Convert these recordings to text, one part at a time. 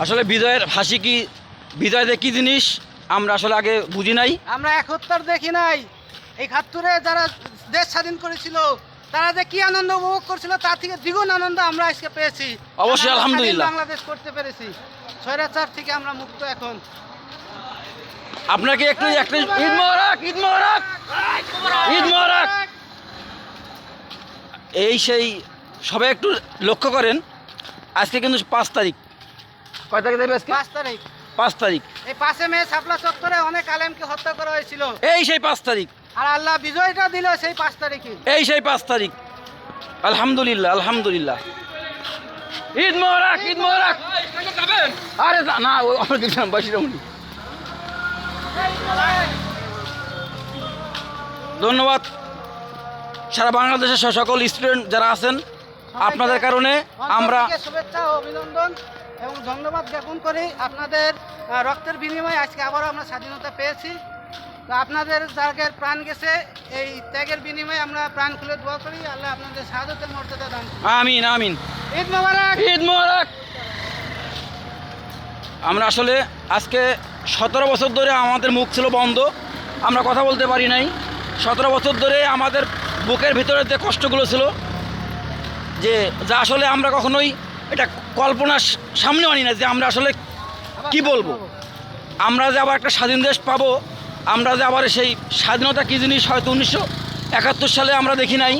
আসলে বিজয়ের হাসি কি বিজয়তে কি জিনিস আমরা আসলে আগে বুঝি নাই। আমরা একত্তর দেখি নাই। এই খাত্তুরে যারা দেশ স্বাধীন করেছিল তারা যে কি আনন্দ উপভোগ করছিল তার থেকে দ্বিগুণ আনন্দ আমরা আজকে পেয়েছি। অবশ্যই, আলহামদুলিল্লাহ। বাংলাদেশ করতে পেরেছি। স্বৈরাচার থেকে আমরা মুক্ত এখন। আপনাকে একটু একটু ঈদ মোবারক। ঈদ মোবারক ঈদ মোবারক। এই সেই সবাই একটু লক্ষ্য করেন আজকে কিন্তু পাঁচ তারিখ। কয় তারিখ দেবে আজকে? পাঁচ তারিখ। পাঁচ তারিখ। এই পাঁচে মে শাপলা চত্বরে অনেক আলেমকে হত্যা করা হয়েছিল। এই সেই পাঁচ তারিখ। আর আল্লাহ বিজয়টা দিল সেই পাঁচ তারিখে। এই সেই পাঁচ তারিখ। আলহামদুলিল্লাহ আলহামদুলিল্লাহ। ঈদ মোবারক ঈদ মোবারক। আরে না, আমরা দেখলাম বাসিরামুনি ধন্যবাদ। সারা বাংলাদেশের সকল স্টুডেন্ট যারা আছেন আপনাদের কারণে আমরা শুভেচ্ছা ও অভিনন্দন। এবং ধন্যবাদ জ্ঞাপন করি আপনাদের রক্তের বিনিময়ে আজকে আবারও আমরা স্বাধীনতা পেয়েছি। তো আপনাদের যাদের প্রাণ গেছে এই ত্যাগের বিনিময়ে আমরা প্রাণ খুলে দোয়া করি। আল্লাহ আপনাদের শাহাদতের মর্যাদা দান আমিন আমিন। ঈদ মোবারক! ঈদ মোবারক! আমরা আসলে আজকে সতেরো বছর ধরে আমাদের মুখ ছিল বন্ধ। আমরা কথা বলতে পারি নাই। সতেরো বছর ধরে আমাদের বুকের ভিতরে যে কষ্টগুলো ছিল যে যা আসলে আমরা কখনোই এটা কল্পনার সামনে আনি না যে আমরা আসলে কি বলব? আমরা যে আবার একটা স্বাধীন দেশ পাবো, আমরা যে আবার সেই স্বাধীনতা কী জিনিস হয়তো উনিশশো একাত্তর সালে আমরা দেখি নাই।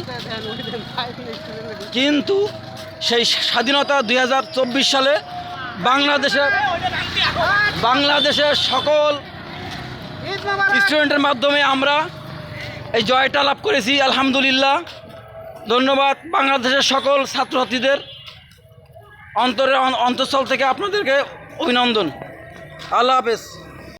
কিন্তু সেই স্বাধীনতা দু হাজার চব্বিশ সালে বাংলাদেশের বাংলাদেশের সকল স্টুডেন্টের মাধ্যমে আমরা এই জয়টা লাভ করেছি, আলহামদুলিল্লাহ। ধন্যবাদ বাংলাদেশের সকল ছাত্রছাত্রীদের। অন্তরের অন্তঃস্থল থেকে আপনাদেরকে অভিনন্দন। আল্লাহ হাফেজ।